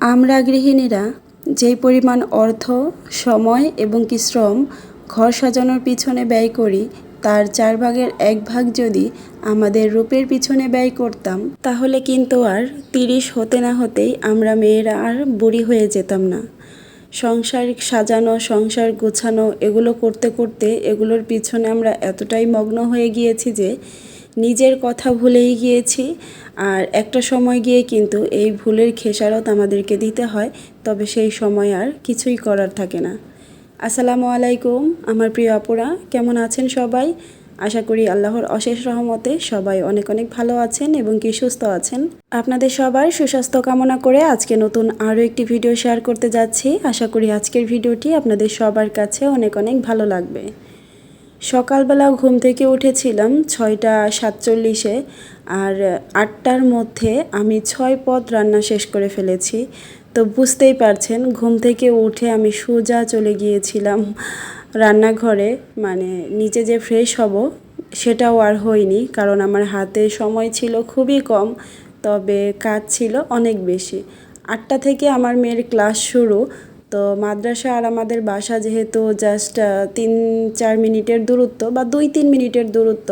আমরা গৃহিণীরা যেই পরিমাণ অর্থ, সময় এবং কি শ্রম ঘর সাজানোর পিছনে ব্যয় করি, তার চার ভাগের এক ভাগ যদি আমাদের রূপের পিছনে ব্যয় করতাম, তাহলে কিন্তু আর তিরিশ হতে না হতেই আমরা মেয়েরা আর বুড়ি হয়ে যেতাম না। সংসার সাজানো, সংসার গোছানো, এগুলো করতে করতে এগুলোর পিছনে আমরা এতটাই মগ্ন হয়ে গিয়েছি যে নিজের কথা ভুলেই গিয়েছি। আর একটা সময় গিয়ে কিন্তু এই ভুলের খেসারত আমাদেরকে দিতে হয়, তবে সেই সময় আর কিছুই করার থাকে না। আসসালামু আলাইকুম, আমার প্রিয় আপুরা, কেমন আছেন সবাই? আশা করি আল্লাহর অশেষ রহমতে সবাই অনেক অনেক ভালো আছেন এবং কি সুস্থ আছেন। আপনাদের সবার সুস্বাস্থ্য কামনা করে আজকে নতুন আরও একটি ভিডিও শেয়ার করতে যাচ্ছি। আশা করি আজকের ভিডিওটি আপনাদের সবার কাছে অনেক অনেক ভালো লাগবে। সকালবেলা ঘুম থেকে উঠেছিলাম ছয়টা সাতচল্লিশে আর আটটার মধ্যে আমি ছয় পদ রান্না শেষ করে ফেলেছি। তো বুঝতেই পারছেন, ঘুম থেকে উঠে আমি সোজা চলে গিয়েছিলাম রান্নাঘরে মানে নিচে যে ফ্রেশ হব সেটাও আর হয়নি কারণ আমার হাতে সময় ছিল খুবই কম, তবে কাজ ছিল অনেক বেশি। আটটা থেকে আমার মেয়ের ক্লাস শুরু তো মাদ্রাসা আর আমাদের বাসা যেহেতু জাস্ট তিন, চার মিনিটের দূরত্ব বা দুই, তিন মিনিটের দূরত্ব,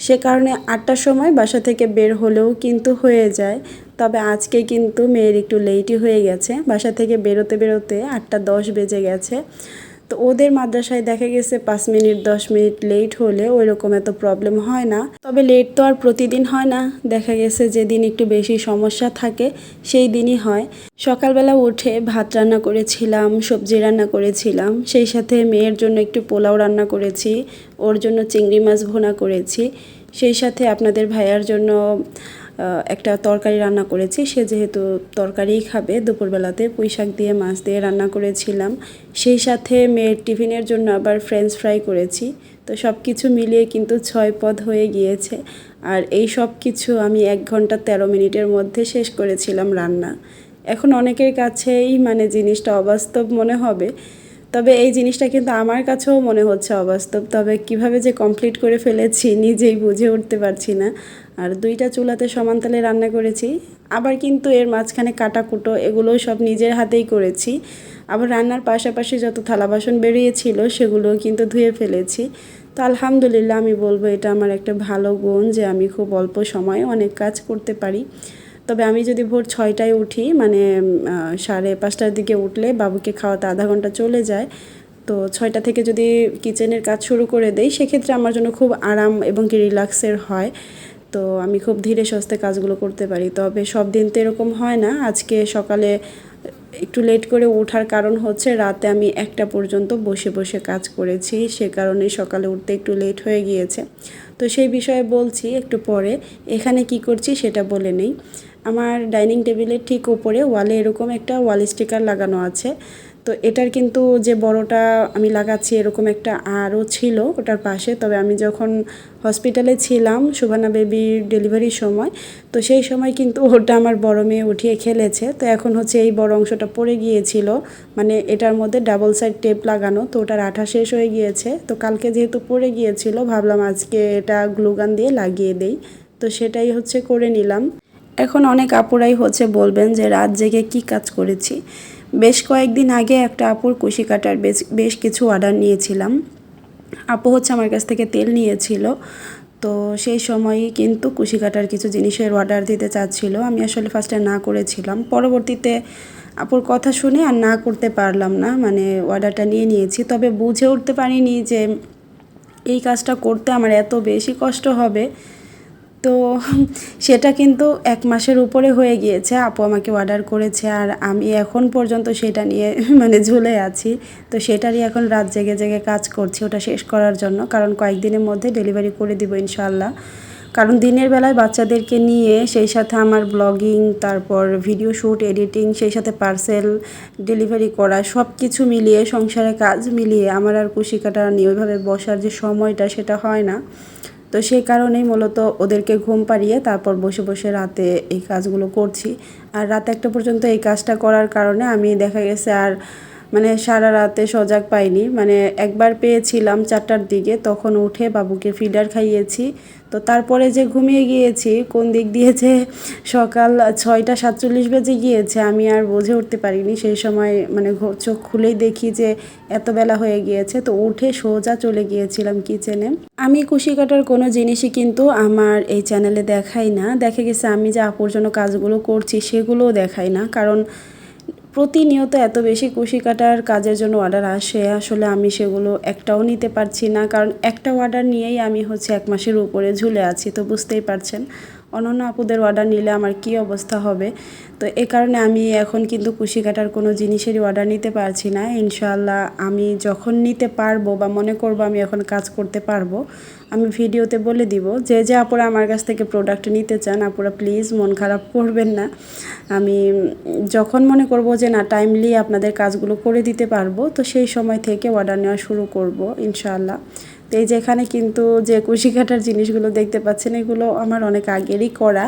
সে কারণে আটটার সময় বাসা থেকে বের হলেও কিন্তু হয়ে যায়। তবে আজকে কিন্তু মেয়ের একটু লেটই হয়ে গেছে। বাসা থেকে বেরোতে বেরোতে আটটা দশ বেজে গেছে। তো ওদের মাদ্রাসায় দেখা গেছে পাঁচ মিনিট, দশ মিনিট লেট হলে ওই রকম এত প্রবলেম হয় না। তবে লেট তো আর প্রতিদিন হয় না। দেখা গেছে যেদিন একটু বেশি সমস্যা থাকে, সেই দিনই হয়। সকালবেলা উঠে ভাত রান্না করেছিলাম, সবজি রান্না করেছিলাম। সেই সাথে মেয়ের জন্য একটু পোলাও রান্না করেছি, ওর জন্য চিংড়ি মাছ ভোনা করেছি। সেই সাথে আপনাদের ভাইয়ার জন্য একটা তরকারি রান্না করেছি। সে যেহেতু তরকারিই খাবে, দুপুরবেলাতে পুঁই শাক দিয়ে, মাছ দিয়ে রান্না করেছিলাম। সেই সাথে মেয়ের টিফিনের জন্য আবার ফ্রেঞ্চ ফ্রাই করেছি। তো সব কিছু মিলিয়ে কিন্তু ছয় পদ হয়ে গিয়েছে। আর এই সব কিছু আমি এক ঘণ্টা তেরো মিনিটের মধ্যে শেষ করেছিলাম রান্না। এখন অনেকের কাছেই মানে জিনিসটা অবাস্তব মনে হবে। তবে এই জিনিসটা কিন্তু আমার কাছেও মনে হচ্ছে অবাস্তব। তবে কীভাবে যে কমপ্লিট করে ফেলেছি নিজেই বুঝে উঠতে পারছি না। আর দুইটা চুলাতে সমান তালে রান্না করেছি। আবার কিন্তু এর মাঝখানে কাটা কুটো, এগুলোও সব নিজের হাতেই করেছি। আবার রান্নার পাশাপাশি যত থালা বাসন বেরিয়েছিল, সেগুলোও কিন্তু ধুয়ে ফেলেছি। তো আলহামদুলিল্লাহ আমি বলব এটা আমার একটা ভালো গুণ যে আমি খুব অল্প সময়ে অনেক কাজ করতে পারি। তবে আমি যদি ভোর ছয়টায় উঠি মানে সাড়ে পাঁচটার দিকে উঠলে বাবুকে খাওয়াতে আধা ঘণ্টা চলে যায়। তো ছয়টা থেকে যদি কিচেনের কাজ শুরু করে দেই, সেক্ষেত্রে আমার জন্য খুব আরাম এবং কি রিল্যাক্সের হয়। তো আমি খুব ধীরে সস্তে কাজগুলো করতে পারি। তবে সব দিন তো এরকম হয় না। আজকে সকালে একটু লেট করে ওঠার কারণ হচ্ছে রাতে আমি একটা পর্যন্ত বসে বসে কাজ করেছি। সে কারণে সকালে উঠতে একটু লেট হয়ে গিয়েছে। তো সেই বিষয়ে বলছি একটু পরে, এখানে কি করছি সেটা বলে নেই। আমার ডাইনিং টেবিলের ঠিক উপরে ওয়ালে এরকম একটা ওয়াল স্টিকার লাগানো আছে। তো এটার কিন্তু যে বড়টা আমি লাগাচ্ছি এরকম একটা আরও ছিল ওটার পাশে। তবে আমি যখন হসপিটালে ছিলাম সুবানা বেবির ডেলিভারির সময়, তো সেই সময় কিন্তু ওটা আমার বড় মেয়ে উঠিয়ে খেলেছে। তো এখন হচ্ছে এই বড় অংশটা পড়ে গিয়েছিল মানে এটার মধ্যে ডাবল সাইড টেপ লাগানো, তো ওটার আঠা শেষ হয়ে গিয়েছে। তো কালকে যেহেতু পড়ে গিয়েছিল, ভাবলাম আজকে এটা গ্লুগান দিয়ে লাগিয়ে দেই। তো সেটাই হচ্ছে করে নিলাম। এখন অনেক আপুরাই হচ্ছে বলবেন যে, রাত জেগে কি কাজ করেছি? বেশ কয়েকদিন আগে একটা আপুর কুশি কাটার বেশ বেশ কিছু অর্ডার নিয়েছিলাম। আপু হচ্ছে আমার কাছ থেকে তেল নিয়েছিল। তো সেই সময়ই কিন্তু কুশি কাটার কিছু জিনিসের অর্ডার দিতে চাচ্ছিল। আমি আসলে ফার্স্টে না করেছিলাম। পরবর্তীতে আপুর কথা শুনে আর না করতে পারলাম না। মানে অর্ডারটা নিয়ে নিয়েছি। তবে বুঝে উঠতে পারিনি যে, এই কাজটা করতে আমার এত বেশি কষ্ট হবে। তো সেটা কিন্তু এক মাসের উপরে হয়ে গিয়েছে। আপু আমাকে অর্ডার করেছে আর আমি এখন পর্যন্ত সেটা নিয়ে মানে ঝুলে আছি। তো সেটারই এখন রাত জেগে জেগে কাজ করছি ওটা শেষ করার জন্য। কারণ কয়েকদিনের মধ্যে ডেলিভারি করে দিব ইনশাল্লাহ কারণ দিনের বেলায় বাচ্চাদেরকে নিয়ে সেই সাথে আমার ব্লগিং তারপর ভিডিও শ্যুট এডিটিং সেই সাথে পার্সেল ডেলিভারি করা সব কিছু মিলিয়ে, সংসারে কাজ মিলিয়ে আমার আর কুশিকাটা নিয়ে ওইভাবে বসার যে সময়টা সেটা হয় না। তো সেই কারণেই মূলত ওদেরকে ঘুম পাড়িয়ে তারপর বসে বসে রাতে এই কাজগুলো করছি। আর রাতে একটা পর্যন্ত এই কাজটা করার কারণে আমি দেখা গেছে আর মানে সারা রাতে সজাগ পাইনি। মানে একবার পেয়েছিলাম চারটার দিকে, তখন উঠে বাবুকে ফিডার খাইয়েছি। তো তারপরে যে ঘুমিয়ে গিয়েছি, কোন দিক দিয়ে যে সকাল ছয়টা সাতচল্লিশ বেজে গিয়েছে, আমি আর বুঝে উঠতে পারিনি। সেই সময় মানে চোখ খুলেই দেখি যে এত বেলা হয়ে গিয়েছে। তো উঠে সোজা চলে গিয়েছিলাম কিচেনে আমি কুশি কাটার কোনো জিনিসই কিন্তু আমার এই চ্যানেলে দেখাই না। দেখা গেছে আমি যে আপুর জন্য কাজগুলো করছি, সেগুলোও দেখাই না। কারণ প্রতিনিয়ত এত বেশি কুশি কাটার কাজের জন্য অর্ডার আসে, আসলে আমি সেগুলো একটাও নিতে পারছি না। কারণ একটা অর্ডার নিয়েই আমি হচ্ছে এক মাসের উপরে ঝুলে আছি, তো বুঝতেই পারছেন। অনন্য আপুদের অর্ডার নিলে আমার কি অবস্থা হবে? তো এ কারণে আমি এখন কিন্তু কুশি কাটার কোনো জিনিসেরই অর্ডার নিতে পারছি না। ইনশাল্লাহ আমি যখন নিতে পারব বা মনে করব আমি এখন কাজ করতে পারব, আমি ভিডিওতে বলে দিব। যে যে আপুরা আমার কাছ থেকে প্রোডাক্ট নিতে চান, আপুরা প্লিজ মন খারাপ করবেন না। আমি যখন মনে করব যে, না টাইমলি আপনাদের কাজগুলো করে দিতে পারব, তো সেই সময় থেকে অর্ডার নেওয়া শুরু করব, ইনশাআল্লাহ। তো এই যে এখানে কিন্তু যে কুশি কাটার জিনিসগুলো দেখতে পাচ্ছেন, এগুলো আমার অনেক আগেরই করা।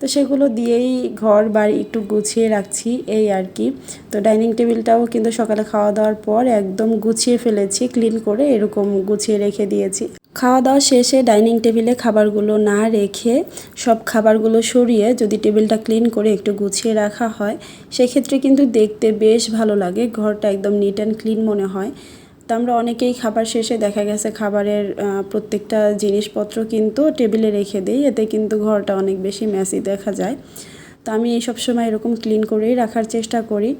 তো সেগুলো দিয়েই ঘর, বাড়ি একটু গুছিয়ে রাখছি, এই আর কি। তো ডাইনিং টেবিলটাও কিন্তু সকালে খাওয়া দাওয়ার পর একদম গুছিয়ে ফেলেছি, ক্লিন করে এরকম গুছিয়ে রেখে দিয়েছি। খাওয়া দাওয়া শেষে ডাইনিং টেবিলে খাবারগুলো না রেখে সব খাবারগুলো সরিয়ে যদি টেবিলটা ক্লিন করে একটু গুছিয়ে রাখা হয়, সেক্ষেত্রে কিন্তু দেখতে বেশ ভালো লাগে। ঘরটা একদম নিট অ্যান্ড ক্লিন মনে হয়। তো আমরা অনেকেই খাবার শেষে দেখা গেছে খাবারের প্রত্যেকটা জিনিসপত্র কিন্তু টেবিলে রেখে দিই। এতে কিন্তু ঘরটা অনেক বেশি মেসি দেখা যায়। তো আমি এই সব সময় এরকম ক্লিন করেই রাখার চেষ্টা করি।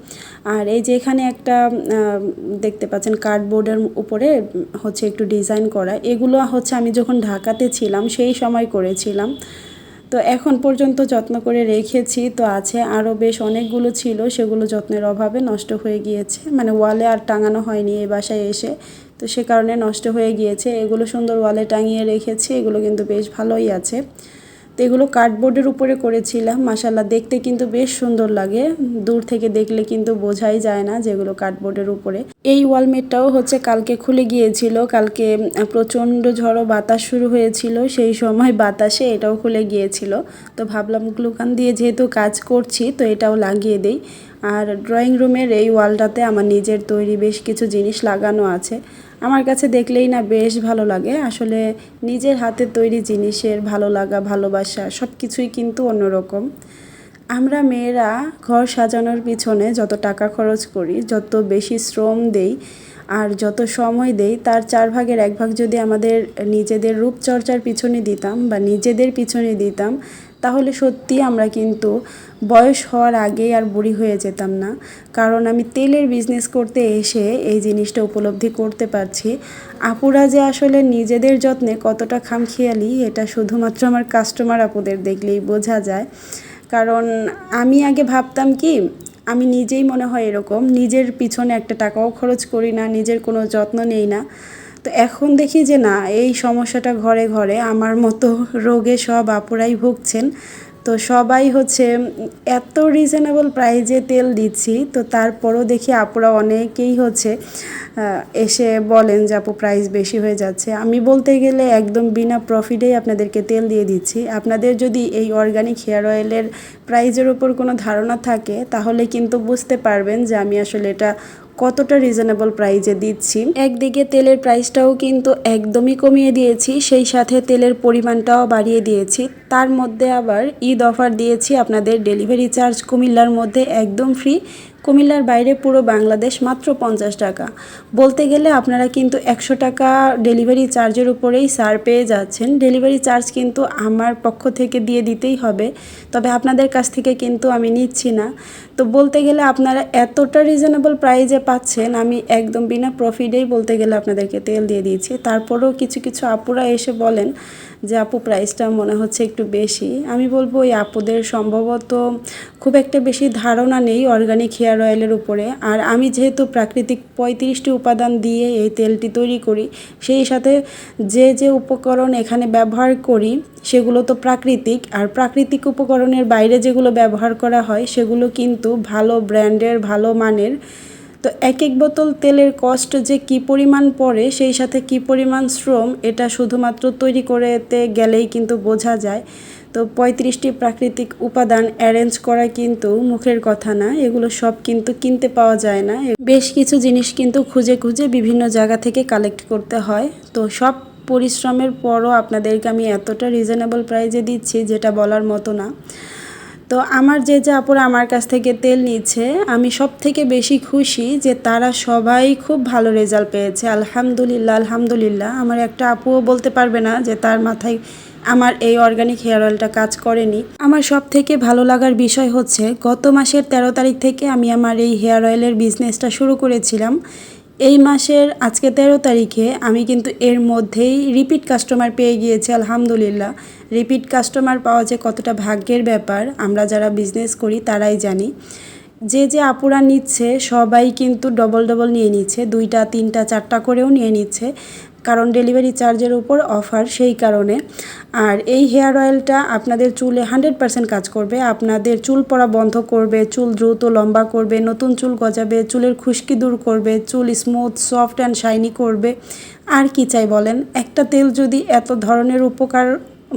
আর এই যে এখানে একটা দেখতে পাচ্ছেন কার্ডবোর্ডের উপরে হচ্ছে একটু ডিজাইন করা। এগুলো হচ্ছে আমি যখন ঢাকাতে ছিলাম সেই সময় করেছিলাম। তো এখন পর্যন্ত যত্ন করে রেখেছি। তো আছে আরও বেশ অনেকগুলো ছিল, সেগুলো যত্নের অভাবে নষ্ট হয়ে গিয়েছে। মানে ওয়ালে আর টাঙানো হয়নি এই বাসায় এসে। তো সে কারণে নষ্ট হয়ে গিয়েছে। এগুলো সুন্দর ওয়ালে টাঙিয়ে রেখেছি, এগুলো কিন্তু বেশ ভালোই আছে। তো এগুলো কার্ডবোর্ডের উপরে করেছিলাম মাসাল্লাহ দেখতে কিন্তু বেশ সুন্দর লাগে। দূর থেকে দেখলে কিন্তু বোঝাই যায় না যেগুলো কার্ডবোর্ডের উপরে। এই ওয়ালমেটটাও হচ্ছে কালকে খুলে গিয়েছিল। কালকে প্রচণ্ড ঝড়ো বাতাস শুরু হয়েছিল, সেই সময় বাতাসে এটাও খুলে গিয়েছিল। তো ভাবলাম গ্লুকান দিয়ে যেহেতু কাজ করছি, তো এটাও লাগিয়ে দেই। আর ড্রয়িং রুমের এই ওয়ালটাতে আমার নিজের তৈরি বেশ কিছু জিনিস লাগানো আছে। আমার কাছে দেখলেই না বেশ ভালো লাগে। আসলে নিজের হাতের তৈরি জিনিসের ভালো লাগা, ভালোবাসা সব কিছুই কিন্তু অন্যরকম। আমরা মেয়েরা ঘর সাজানোর পিছনে যত টাকা খরচ করি, যত বেশি শ্রম দেই আর যত সময় দেই, তার চার ভাগের এক ভাগ যদি আমাদের নিজেদের রূপচর্চার পিছনে দিতাম বা নিজেদের পিছনে দিতাম তাহলে সত্যি আমরা কিন্তু বয়স হওয়ার আগেই আর বুড়ি হয়ে যেতাম না। কারণ আমি তেলের বিজনেস করতে এসে এই জিনিসটা উপলব্ধি করতে পারছি। আপুরা যে আসলে নিজেদের যত্নে কতটা খামখেয়ালি, এটা শুধুমাত্র আমার কাস্টমার আপুদের দেখলেই বোঝা যায়। কারণ আমি আগে ভাবতাম কি, আমি নিজেই মনে হয় এরকম, নিজের পিছনে একটা টাকাও খরচ করি না, নিজের কোনো যত্ন নেই না। তো এখন দেখি যে না, এই সমস্যাটা ঘরে ঘরে আমার মতো রোগে সব আপুরাই ভুগছেন। তো সবাই হচ্ছে এত রিজনেবল প্রাইজে তেল দিচ্ছি, তো তারপরও দেখি আপুরা অনেকেই হচ্ছে এসে বলেন যে আপু প্রাইস বেশি হয়ে যাচ্ছে। আমি বলতে গেলে একদম বিনা প্রফিটেই আপনাদেরকে তেল দিয়ে দিচ্ছি। আপনাদের যদি এই অর্গানিক হেয়ার অয়েলের প্রাইজের ওপর কোনো ধারণা থাকে, তাহলে কিন্তু বুঝতে পারবেন যে আমি আসলে এটা কতটা রিজনেবল প্রাইজে দিচ্ছি? একদিকে তেলের প্রাইসটাও কিন্তু একদমই কমিয়ে দিয়েছি, সেই সাথে তেলের পরিমাণটাও বাড়িয়ে দিয়েছি। তার মধ্যে আবার ঈদ অফার দিয়েছি আপনাদের ডেলিভারি চার্জ কুমিল্লার মধ্যে একদম ফ্রি কুমিল্লার বাইরে পুরো বাংলাদেশ মাত্র পঞ্চাশ টাকা। বলতে গেলে আপনারা কিন্তু একশো টাকা ডেলিভারি চার্জের উপরেই সার পেয়ে যাচ্ছেন। ডেলিভারি চার্জ কিন্তু আমার পক্ষ থেকে দিয়ে দিতেই হবে। তবে আপনাদের কাছ থেকে কিন্তু আমি নিচ্ছি না। তো বলতে গেলে আপনারা এতটা রিজনেবল প্রাইজে পাচ্ছেন, আমি একদম বিনা প্রফিটেই বলতে গেলে আপনাদেরকে তেল দিয়ে দিয়েছি। তারপরেও কিছু কিছু আপুরা এসে বলেন যে, আপু প্রাইসটা মনে হচ্ছে একটু বেশি। আমি বলব, ওই আপুদের সম্ভবত খুব একটা বেশি ধারণা নেই। অর্গানিক হেয়ার অয়েলের উপরে। আর আমি যেহেতু প্রাকৃতিক পঁয়ত্রিশটি উপাদান দিয়ে এই তেলটি তৈরি করি, সেই সাথে যে যে উপকরণ এখানে ব্যবহার করি, সেগুলো তো প্রাকৃতিক। আর প্রাকৃতিক উপকরণের বাইরে যেগুলো ব্যবহার করা হয়, সেগুলো কিন্তু ভালো ব্র্যান্ডের, ভালো মানের। তো এক এক বোতল তেলের কষ্ট যে কি পরিমাণ পড়ে, সেই সাথে কি পরিমাণ শ্রম, এটা শুধুমাত্র তৈরি করতে গেলেই কিন্তু বোঝা যায়। তো পঁয়ত্রিশটি প্রাকৃতিক উপাদান অ্যারেঞ্জ করা কিন্তু মুখের কথা না। এগুলো সব কিন্তু কিনতে পাওয়া যায় না। বেশ কিছু জিনিস কিন্তু খুঁজে খুঁজে বিভিন্ন জায়গা থেকে কালেক্ট করতে হয়। তো সব পরিশ্রমের পরও আপনাদেরকে আমি এতটা রিজনেবল প্রাইজে দিচ্ছি যেটা বলার মতো না। তো আমার যে যে আপুরা আমার কাছ থেকে তেল নিচ্ছে, আমি সব থেকে বেশি খুশি যে তারা সবাই খুব ভালো রেজাল্ট পেয়েছে। আলহামদুলিল্লাহ আলহামদুলিল্লাহ। আমার একটা আপুও বলতে পারবে না যে তার মাথায় আমার এই অর্গানিক হেয়ার অয়েলটা কাজ করেনি। আমার সব থেকে ভালো লাগার বিষয় হচ্ছে, গত মাসের তেরো তারিখ থেকে আমি আমার এই হেয়ার অয়েলের বিজনেসটা শুরু করেছিলাম। এই মাসের আজকে তেরো তারিখে আমি কিন্তু এর মধ্যেই রিপিট কাস্টমার পেয়ে গিয়েছি, আলহামদুলিল্লাহ। রিপিট কাস্টমার পাওয়া যে কতটা ভাগ্যের ব্যাপার, আমরা যারা বিজনেস করি তারাই জানি। যে যে আপুরা নিচ্ছে, সবাই কিন্তু ডবল ডবল নিয়ে নিচ্ছে, দুইটা, তিনটা, চারটা করেও নিয়ে নিচ্ছে। কারণ ডেলিভারি চার্জের উপর অফার সেই কারণে। আর এই হেয়ার অয়েলটা আপনাদের চুলে হান্ড্রেড পারসেন্ট কাজ করবে। আপনাদের চুল পড়া বন্ধ করবে, চুল দ্রুত লম্বা করবে, নতুন চুল গজাবে, চুলের খুশকি দূর করবে, চুল স্মুথ সফট অ্যান্ড শাইনি করবে। আর কি চাই বলেন? একটা তেল যদি এত ধরনের উপকার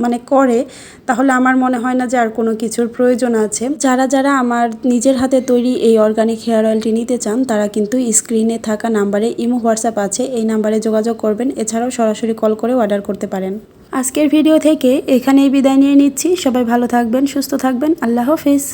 মানে করে, তাহলে আমার মনে হয় না যে আর কোনো কিছুর প্রয়োজন আছে। যারা যারা আমার নিজের হাতে তৈরি এই অর্গানিক হেয়ার অয়েলটি নিতে চান, তারা কিন্তু স্ক্রিনে থাকা নাম্বারে ইমো, হোয়াটসঅ্যাপ আছে। এই নাম্বারে যোগাযোগ করবেন। এছাড়াও সরাসরি কল করে অর্ডার করতে পারেন। আজকের ভিডিও থেকে এখানেই বিদায় নিয়ে নিচ্ছি। সবাই ভালো থাকবেন, সুস্থ থাকবেন। আল্লাহ হাফিজ।